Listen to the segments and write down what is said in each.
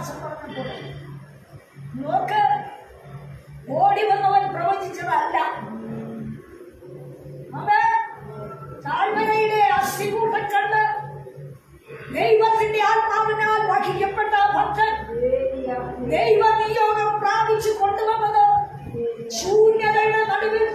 വിശ്വാസം തുടങ്ങി നോക്ക്. ഓടി വന്നവൻ പ്രവചിച്ചതല്ല. അവൻ താഴ്വരയിലെ അസ്ഥികൂട്ടം കണ്ട് ദൈവത്തിന്റെ ആത്മാവിനാൽ വഹിക്കപ്പെട്ട ഭക്തൻ ദൈവ നിയോഗം പ്രാപിച്ചു കൊണ്ടുവന്നത്. ശൂന്യതയുടെ നടുവിൽ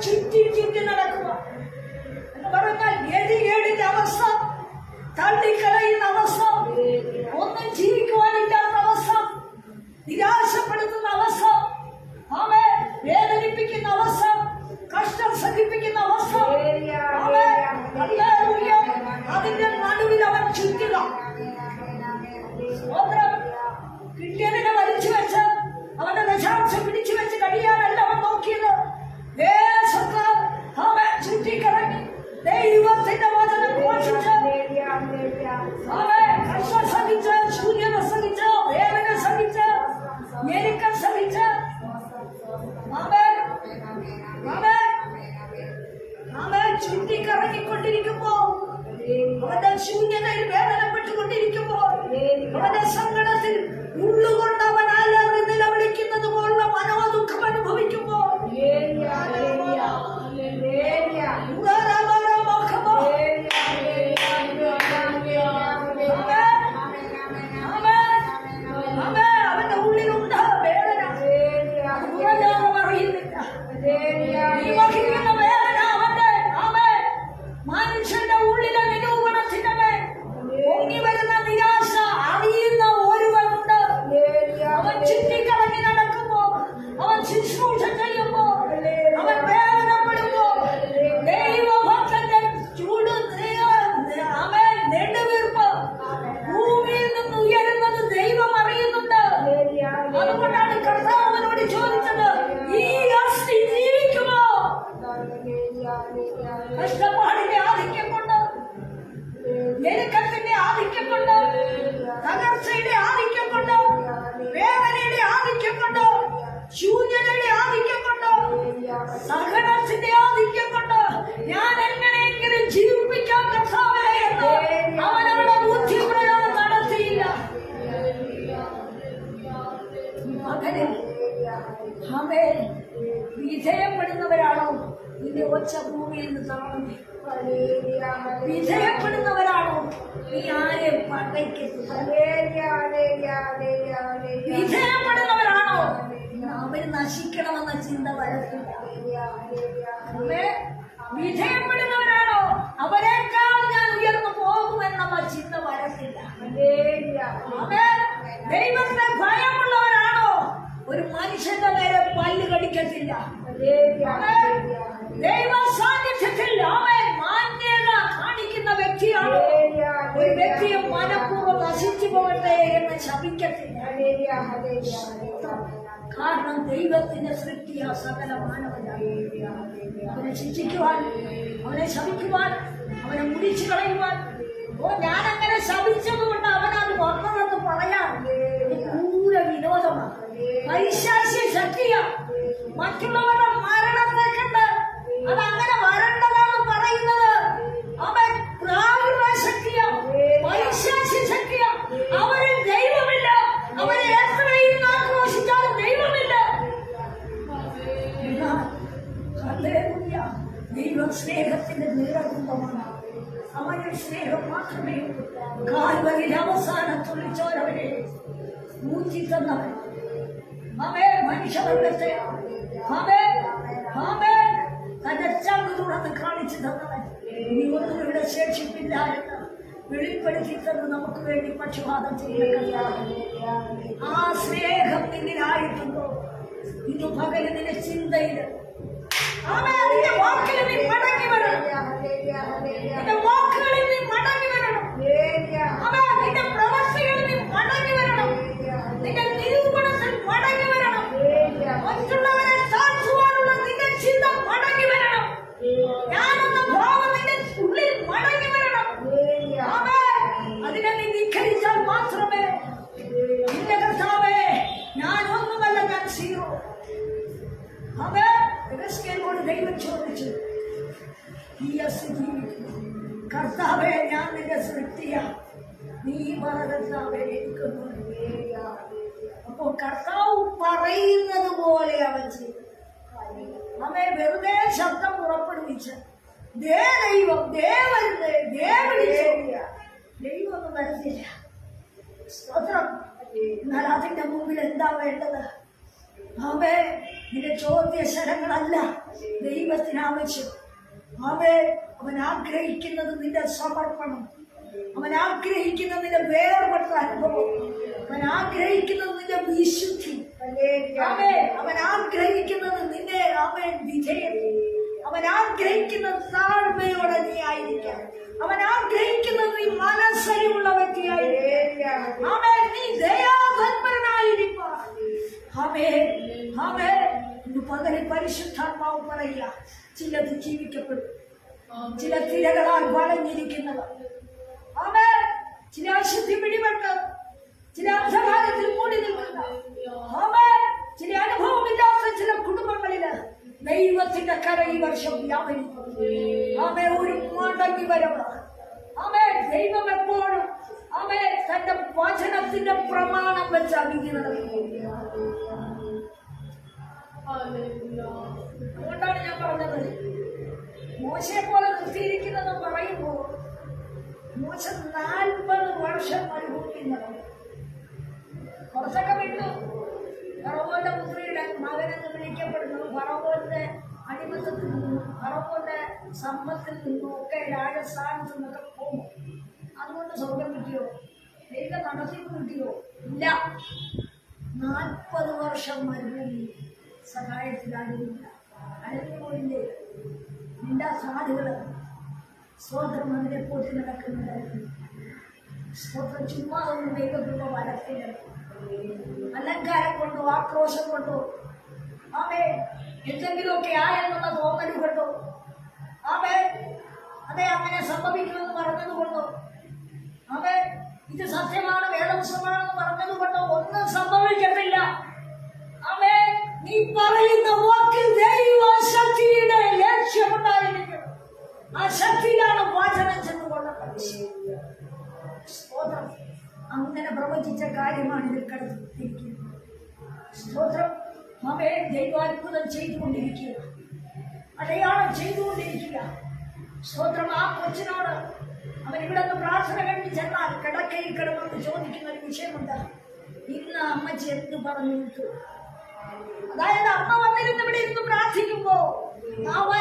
ശൂന്യതയുടെ ആധിക്യം കൊണ്ട് സഹനത്തിന്റെ ആധിക്യം ഞാൻ നിന്ന് തറങ്ങി വിധേയപ്പെടുന്നവരാണോ നീ ആരെ പണ്ടയ്ക്കത്തില്ല വിധേയപ്പെടുന്നവരാണോ അവർ നശിക്കണമെന്ന ചിന്ത വരത്തില്ല വിധേയപ്പെടുന്നവരാണോ അവരെക്കാൾ ഞാൻ ഉയർന്നു പോകുമെന്നുള്ള ചിന്ത വരത്തില്ല. ദൈവത്തെ ഭയമുള്ളവരാണോ? ഒരു മനുഷ്യന്റെ നേരെ പല്ല് കടിക്കത്തില്ല. ദൈവ സാന്നിധ്യത്തിൽ അവൻ മാന്യത കാണിക്കുന്ന വ്യക്തിയാണ്. ഒരു വ്യക്തിയെ മനഃപൂർവം നശിച്ചു പോകട്ടെ എന്ന് ശപിക്കത്തില്ല. കാരണം ദൈവത്തിന്റെ സൃഷ്ടിയ സകല മാനവനായി അവനെ ശിക്ഷിക്കുവാൻ അവനെ ശപിക്കുവാൻ അവനെ മുടിച്ചു കളയുവാൻ. ഓ ഞാൻ അങ്ങനെ ശപിച്ചതുകൊണ്ട് അവനത് വന്നതെന്ന് പറയാൻ ക്രൂര വിനോദമാണ്. പൈശാസ്യ ശക്തിയാണ്. മറ്റുള്ളവരുടെ മരണം കണ്ട് അത് അങ്ങനെ പറയുന്നത്. അവൻ പ്രാകൃത ശക്തിയാ പൈശാസ്യ ശക്തിയാ അവരിൽ ദൈവമില്ല. അവരെ എത്രയും ആക്രോശിച്ചാലും ദൈവമില്ല. ദൈവം സ്നേഹത്തിന്റെ നിറകുമ്പമാണ് അവനിൽ സ്നേഹം മാത്രമേ. കാൽവരിൽ അവസാനം തുള്ളിച്ചോരവരെ ഊറ്റി തന്നവൻ അവേ മനുഷ്യവർഗത്തെ അവേ അവേ കാണിച്ചു തന്നവൻ. ഇനി ഒന്നും ഇവിടെ ശേഷിപ്പില്ല എന്ന് വെളിപ്പെടുത്തി തന്ന് നമുക്ക് വേണ്ടി പക്ഷപാതം ചെയ്യുന്ന ആ സ്നേഹം നിന്നിലായിട്ടുണ്ടോ? ഇന്ന് പകൽ നിന്റെ ചിന്തയിൽ ആമേ അതിന്റെ വാക്കിൽ നീ മടങ്ങി വരണം. കർത്താവേ ഞാൻ നിന്റെ സൃഷ്ടിയ. നീ പറ കർത്താവേ എനിക്ക് അപ്പോൾ കർത്താവ് പറയുന്നത് പോലെ അവൻ ചെയ്തു. അവൻ വെറുതെ ശബ്ദം പുറപ്പെടുവിച്ച് ദേ ദൈവം ദേ വരുന്നേ ദേ വിളിച്ചു. ദൈവം ഒന്നും വരുന്നില്ല. എന്നാൽ അതിന്റെ മുമ്പിൽ എന്താ വേണ്ടത്? അവേ നിന്റെ ചോദ്യ ശരങ്ങളല്ല ദൈവത്തിന് ആവശ്യം അവേ അവൻ ആഗ്രഹിക്കുന്നത് നിന്റെ സമർപ്പണം. അവൻ ആഗ്രഹിക്കുന്നത് നിന്റെ വേർപെട്ട അനുഭവം. അവൻ ആഗ്രഹിക്കുന്നത് നിന്റെ വിശുദ്ധി. അവേ അവൻ ആഗ്രഹിക്കുന്നത് നിന്റെ അവൻ വിജയം അവൻ ആഗ്രഹിക്കുന്നത് താഴ്മയോടെ നീ ആയിരിക്കാം. അവൻ ആഗ്രഹിക്കുന്നത് നീ മനസ്സരിവുള്ള വ്യക്തിയായിരിക്കാം. അവൻ നീ പകലിൽ പരിശുദ്ധാത്മാവ് പറയുക ചിലത് ജീവിക്കപ്പെടും. ചില തിരകളാൽ വളഞ്ഞിരിക്കുന്നവർ അവർ ചില അശുദ്ധി പിടിപെട്ട്. ചില അന്ധകാരത്തിൽ മൂടി നിൽക്കുന്ന. അവേ ചില അനുഭവമില്ലാത്ത ചില കുടുംബങ്ങളിൽ ദൈവത്തിന്റെ കര ഈ വർഷം വ്യാപരിക്കും അവേ ഒരു ദൈവം എപ്പോഴും അവേ തന്റെ വചനത്തിന്റെ പ്രമാണം വെച്ച് നടക്കും അതുകൊണ്ടാണ് ഞാൻ പറഞ്ഞത്. മോശയെ പോലെ നിർത്തിയിരിക്കുന്നതെന്ന് പറയുമ്പോൾ മോശ നാൽപ്പത് വർഷം മരുഭൂമിയിൽ കുറച്ചൊക്കെ വിട്ടു. ഫറവോന്റെ പുത്രിയുടെ മകനെന്ന് വിളിക്കപ്പെടുന്നു ഫറവോന്റെ അടിമത്തത്തിൽ നിന്നും ഫറവോന്റെ സമ്പത്തിൽ നിന്നും ഒക്കെ രാജസ്ഥാനത്ത് നിന്നൊക്കെ പോകും. അതുകൊണ്ട് സ്വർഗം കിട്ടിയോ? ദൈവം നടത്തി കിട്ടിയോ? ഇല്ല. നാൽപ്പത് വർഷം മരുഭൂമി അഴകി പോയില്ലേ നിന്റെ സാധുകൾ സ്വതന്ത്രം അതിനെ പോറ്റി നടക്കുന്നുണ്ടായിരുന്നു സ്വതന്ത്രം ചുമ്മാ ഒന്നും ദൈവകൃപ വരത്തില്ല. അലങ്കാരം കൊണ്ടോ ആക്രോശം കൊണ്ടോ. ആമേ എന്തെങ്കിലുമൊക്കെ ആയെന്നുള്ള തോന്നൽ കൊണ്ടോ. ആമേ അതെ അങ്ങനെ സംഭവിക്കുമെന്ന് പറഞ്ഞത് കൊണ്ടോ. ആമേ ഇത് സത്യമാണ് വേദപുസ്തകമാണെന്ന് പറഞ്ഞത് കൊണ്ടോ. ഒന്നും സംഭവിക്കത്തില്ല. നീ പറയുന്ന വാക്കിൽ ദൈവശക്തിയുടെ ലക്ഷ്യമുണ്ടായിരിക്കും ആ ശക്തിയിലാണ് വാചനം സ്തോത്രം അങ്ങനെ പ്രവചിച്ച കാര്യമാണ് ഇതിൽ കടത്തിയിരിക്കുന്നത്. സ്തോത്രം. അവയെ ദൈവാത്ഭുതം ചെയ്തുകൊണ്ടിരിക്കുക അടയാളം ചെയ്തുകൊണ്ടിരിക്കുക. സ്തോത്രം ആ കൊച്ചിനോട് അവൻ ഇവിടെ നിന്ന് പ്രാർത്ഥന കഴിഞ്ഞ് ചെന്നാൽ കിടക്കയിൽ കിടന്നെന്ന് ചോദിക്കുന്ന ഒരു വിഷയമുണ്ട്. ഇന്ന് അമ്മച്ചി എന്ത് പറഞ്ഞു അതായത് അമ്മ വന്നിരുന്ന് ഇവിടെ ഇരുന്ന് പ്രാർത്ഥിക്കുമ്പോ അവൻ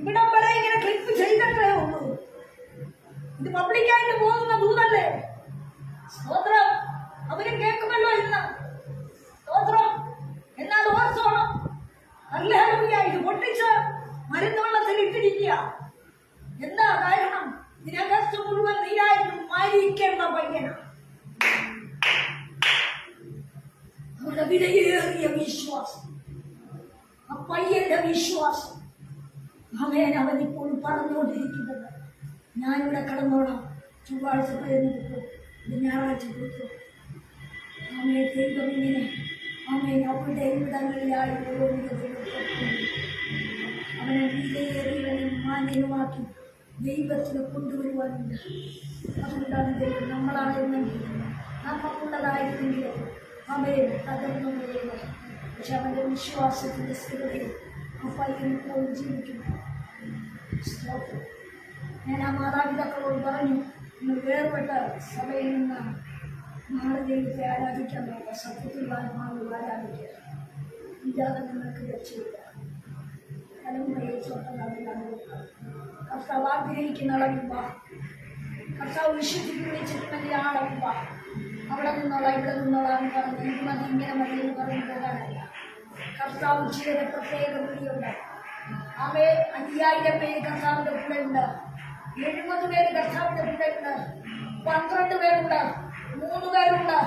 ഇവിടം വരെ ഇങ്ങനെ ക്ലിപ്പ് ചെയ്തിട്ടേ ഉള്ളൂ. ഇത് പബ്ലിക്കായിട്ട് പോകുന്ന ദൂതല്ലേ സ്തോത്രം. അവരും കേൾക്കുമല്ലോ ഇന്ന്. സ്തോത്രം. എന്നാൽ ഓർത്തോണം. അല്ലാഹുയ ഇത് പൊട്ടിച്ച് മരുന്ന് ഇട്ടിരിക്കുക. എന്താ കാരണം? ഇതിനകത്ത് മുഴുവൻ നീരായിട്ട് മരിക്കേണ്ട പയ്യനാണ് അവരുടെ വിലയേറിയ വിശ്വാസം. ആ പയ്യന്റെ വിശ്വാസം. അവൻ അവനിപ്പോൾ പറഞ്ഞുകൊണ്ടിരിക്കുന്നത് ഞാനിവിടെ കടന്നോളാം. ചൊവ്വാഴ്ച പേരിന് ഞായറാഴ്ച കിട്ടും അമ്മയെ ദൈവം അമ്മയെ അവരുടെ ഇവിടങ്ങളിലായി. അവനെ വിലയേറിയവനും മാന്യനുമാക്കി ദൈവത്തിന് കൊണ്ടുവരുവാനുണ്ട്. അതുകൊണ്ടാണ് ദൈവം നമ്മളായിരുന്നെങ്കിൽ നമുക്കുള്ളതായിരുന്നെങ്കിലും അവയെ തകർന്നു പക്ഷെ അവന്റെ വിശ്വാസത്തിന്റെ സ്ഥിരതയിൽ ആ പയ്യൻ പോയി സ്തോത്രം. ഞാൻ ആ മാതാപിതാക്കളോട് പറഞ്ഞു ഇന്ന് വേർപെട്ട സഭയിൽ നിന്ന് നാളെ ദൈവത്തെ ആരാധിക്കാൻ നോക്കാം. സത്യത്തിലുള്ള ആത്മാവ് ആരാധിക്കുക ഇല്ലാതെ നിങ്ങൾക്ക് രക്ഷയില്ല. തലമുറയെ കർത്താവ് ആഗ്രഹിക്കുന്ന അളവിൽ കർത്താവ് വിശുദ്ധിക്ക് വിളിച്ചിട്ടുണ്ടെങ്കിൽ ആളെപ്പ അവിടെ നിന്നുള്ള ഇവിടെ നിന്നുള്ള എന്ന് ഇത് മതി ഇങ്ങനെ മതി എന്ന് പോകാനല്ല. കർത്താവ് ചിലരെ പ്രത്യേക വിളിയുണ്ട് അവയെ അഞ്ചായിരം പേര് കർത്താവിന്റെ കൂടെയുണ്ട് എഴുപത് പേര് കർത്താവിന്റെ കൂടെയുണ്ട് പന്ത്രണ്ട് പേരുണ്ട്. മൂന്ന് പേരുണ്ട്.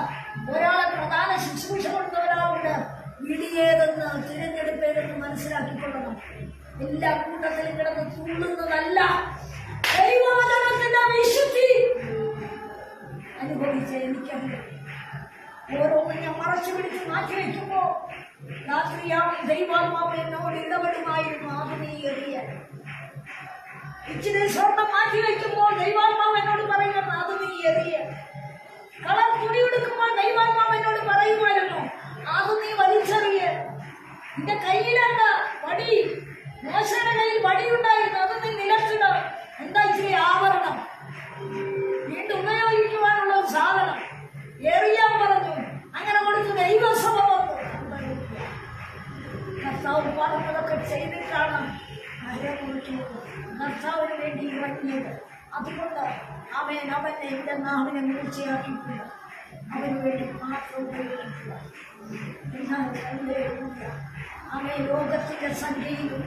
ഒരാളെ പ്രധാന ശുശ്രൂഷ കൊടുത്ത ഒരാളുണ്ട് ഇടിയേതെന്ന് തിരഞ്ഞെടുപ്പേതെന്ന് മനസ്സിലാക്കിക്കൊള്ളണം. എല്ലാ കൂട്ടത്തിലും കിടന്ന് തുള്ളുന്നതല്ല. ദൈവവചനത്തിന്റെ വിശുദ്ധി അനുഭവിച്ച എനിക്കറിയാം. ഓരോന്നും ഞാൻ മറച്ചു പിടിച്ച് മാറ്റി വയ്ക്കുമ്പോ രാത്രിയാവും ദൈവാത്മാവ് എന്നോട് ഇടപെടുമായിരുന്നു ആത്മീയറിയ ഇച്ചിരി സ്വർണം മാറ്റി ദൈവാത്മാവ് എന്നോട് അരമുറിക്കുന്നത് കർത്താവിന് വേണ്ടി ഇറങ്ങിയത് അതുകൊണ്ട് അവൻ അവനെ ഇവിടെ നാവിനെ വീഴ്ചയാക്കിയിട്ടില്ല അവന് വേണ്ടി മാത്രം ഉപയോഗിക്കുക എന്നാൽ. അവൻ ലോകത്തിന്റെ സംഖ്യയിലും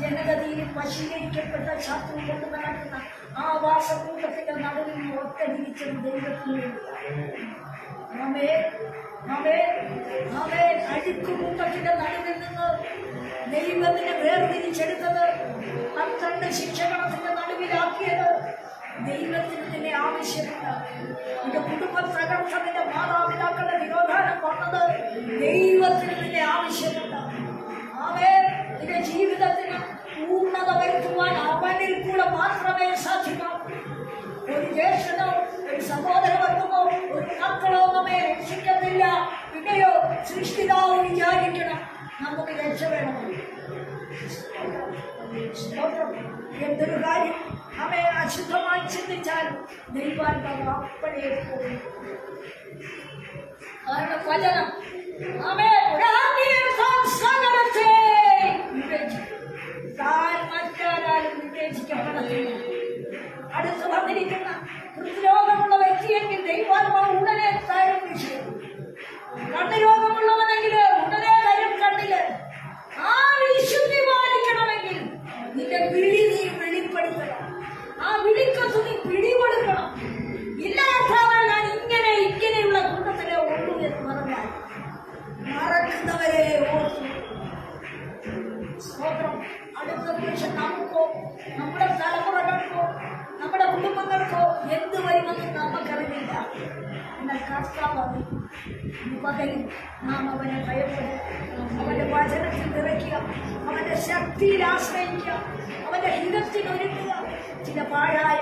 ജനഗതിയിലും വശീകരിക്കപ്പെട്ട ശത്രു കൊണ്ട് നടക്കുന്ന ആ വാസകൂട്ടത്തിന്റെ നടുവിൽ ഒറ്റതിരിച്ചത് ദൈവത്തിന് വേണ്ടിയാണ് അവേ അഴുക്കുകൂട്ടത്തിന്റെ നടുവിൽ നിന്ന് ദൈവത്തിനെ വേർതിരിച്ചെടുത്തത് പന്ത്രണ്ട് ശിക്ഷണത്തിന്റെ നടുവിലാക്കിയത് ദൈവത്തിന് തന്നെ ആവശ്യമുണ്ട്. നിന്റെ കുടുംബ തകർച്ച നിന്റെ മാതാപിതാക്കളുടെ നിരോധാനം വന്നത് ദൈവത്തിന് തന്നെ ആവശ്യമുണ്ട്. അവേ നിന്റെ ജീവിതത്തിന് പൂർണത വരുത്തുവാൻ അവനിൽ കൂടെ മാത്രമേ സാധ്യമാകൂ. ഒരു ജ്യേഷ്ഠനോ ഒരു മക്കളോ നമ്മെ രക്ഷിക്കുന്നില്ല പിന്നെയോ സൃഷ്ടിതാവ് വിചാരിക്കണം. നമുക്ക് രക്ഷ സ്തോത്രം. എന്തൊരു കാര്യം? അവയെ അശുദ്ധമായി ചിന്തിച്ചാൽ ദൈവാത്മാവ് അപ്പോഴേ പോകും. വചനം. അടുത്ത് വന്നിരിക്കുന്ന പകലിൽ നാം അവനെ ഭയപ്പെടും. അവന്റെ വചനത്തിൽ നിറയ്ക്കുക അവന്റെ ശക്തിയിൽ ആശ്രയിക്കുക അവന്റെ ഹിതത്തിൽ ഒരുക്കുക. ചില പാഴായ